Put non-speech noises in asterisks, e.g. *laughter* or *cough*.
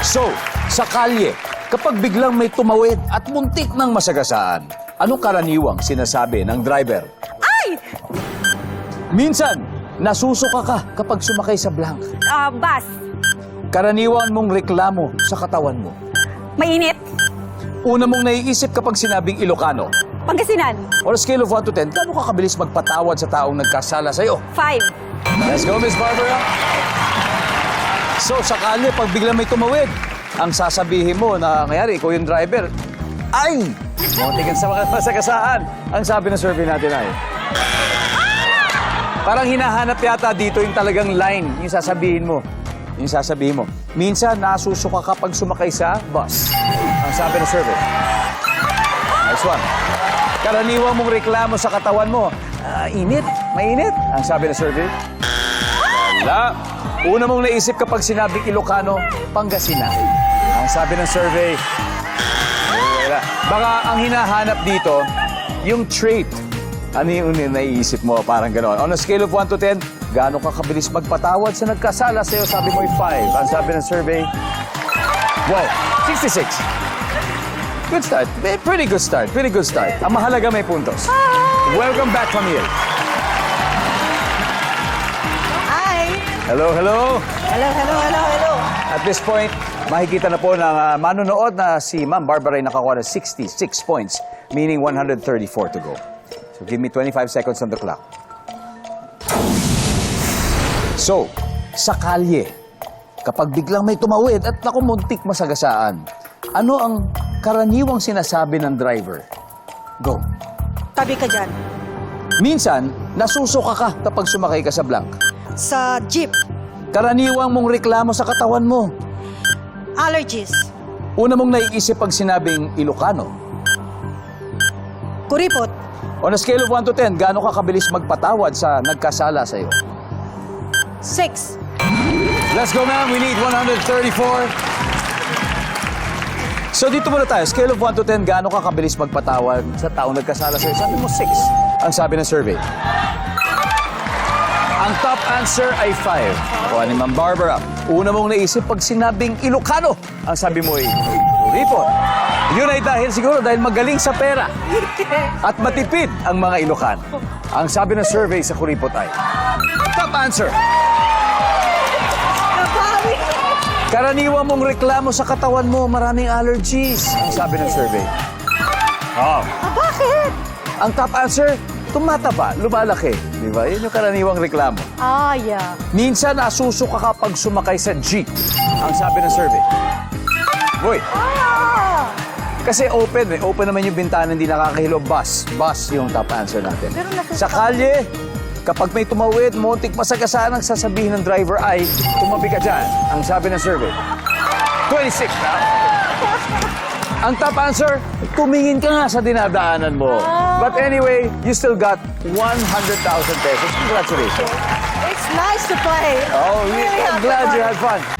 So, sa kalye, kapag biglang may tumawid at muntik ng masagasaan, anong karaniwang sinasabi ng driver? Ay! Minsan, nasusuka ka kapag sumakay sa blank. Ah, bus. Karaniwan mong reklamo sa katawan mo. Mainit. Una mong naiisip kapag sinabing Ilocano. Pangasinan. On a scale of 1 to 10, gaano ka kabilis magpatawad sa taong nagkasala sa'yo? Five. Let's go, Miss Barbara. So, sa kalye, pag biglang may tumawid, ang sasabihin mo na, ngayari, ikaw yung driver, ay! Muntikan sa mga masagasaan. Ang sabi ng survey natin ay, parang hinahanap yata dito yung talagang line, yung sasabihin mo. Yung sasabihin mo. Minsan, nasusuka ka pag sumakay sa bus. Ang sabi ng survey. Next one. Karaniwang mong reklamo sa katawan mo, "Ah, init, mainit. Ang sabi ng survey. Wala. Una mong naisip kapag sinabing Ilocano, Pangasinan. Ang sabi ng survey. Wala. Baka ang hinahanap dito, yung trait. Ano yung naiisip mo? Parang gano'n. On a scale of 1 to 10, gaano ka kabilis magpatawad sa nagkasala sa'yo? Sabi mo ay 5. Ang sabi ng survey, wow, 66. Good start. Eh, Pretty good start. Pretty good start. Ang mahalaga may puntos. Welcome back, Camille. Hello, hello. Hello, hello, hello, hello. At this point, makikita na po ng ah, manonood na si Ma'am Barbara ay nakakuha ng 66 points, meaning 134 to go. So give me 25 seconds on the clock. So, sa kalye, kapag biglang may tumawid at naku muntik masagasaan, ano ang karaniwang sinasabi ng driver? Go. Tabi ka dyan. Minsan, nasusuka ka kapag sumakay ka sa blank. Sa jeep, Karaniwang mong reklamo sa katawan mo. allergies, Una mong naiisip pag sinabing Ilocano. kuripot, On a scale of 1 to 10, gaano ka kabilis magpatawad sa nagkasala sa'yo? 6, Let's go, ma'am. We need 134. So dito muna tayo. Scale of 1 to 10, gaano ka kabilis magpatawad sa taong nagkasala sa'yo? Sabi mo 6. Ang sabi ng survey. Ang top answer ay 5. O ni Ma'am Barbara. Una mong naisip pag sinabing Ilocano. Ang sabi mo ay Ripon. Yun ay dahil siguro dahil magaling sa pera. *laughs* At matipid ang mga Ilocano. Ang sabi ng survey sa Kuripot ay Top answer. Nabawi! Karaniwan mong reklamo sa katawan mo, maraming allergies. Ang sabi ng survey. Oh. Ah, bakit? Ang top answer, tumataba, lumalaki. Di ba? Yun yung karaniwang reklamo. Ah, yeah. Minsan, nasusuka ka pag sumakay sa jeep. Ang sabi ng survey. Boy, Ah! kasi open eh. Open naman yung bintana, hindi nakakahilo. Bus. Bus yung top answer natin. Pero nasa- Sa kalye, kapag may tumawid, muntik masagasaan ang sasabihin ng driver ay, tumabi ka dyan. Ang sabi ng survey. 26 na. *laughs* Ang top answer, tumingin ka nga sa dinadaanan mo. But anyway, you still got 100,000 pesos. Congratulations. It's nice to play. Oh, Really I'm glad fun. you had fun.